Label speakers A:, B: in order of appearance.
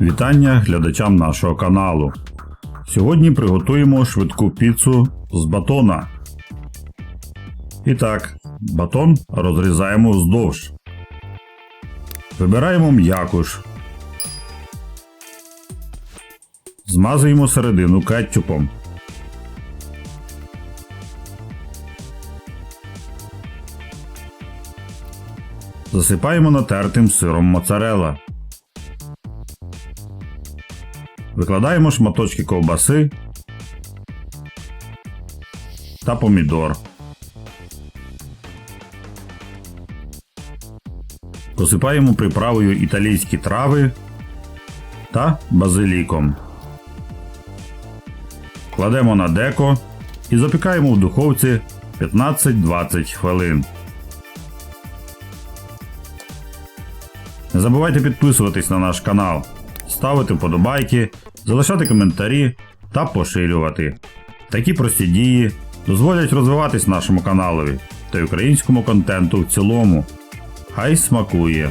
A: Вітання глядачам нашого каналу. Сьогодні приготуємо швидку піцу з батона. І так, батон розрізаємо вздовж. Вибираємо м'якуш. Змазуємо середину кетчупом. Засипаємо натертим сиром моцарелла. Викладаємо шматочки ковбаси та помідор. Посипаємо приправою італійські трави та базиліком. Кладемо на деко і запікаємо в духовці 15-20 хвилин. Не забувайте підписуватись на наш канал, ставити вподобайки, залишати коментарі та поширювати. Такі прості дії дозволять розвиватись нашому каналові та й українському контенту в цілому. Хай смакує!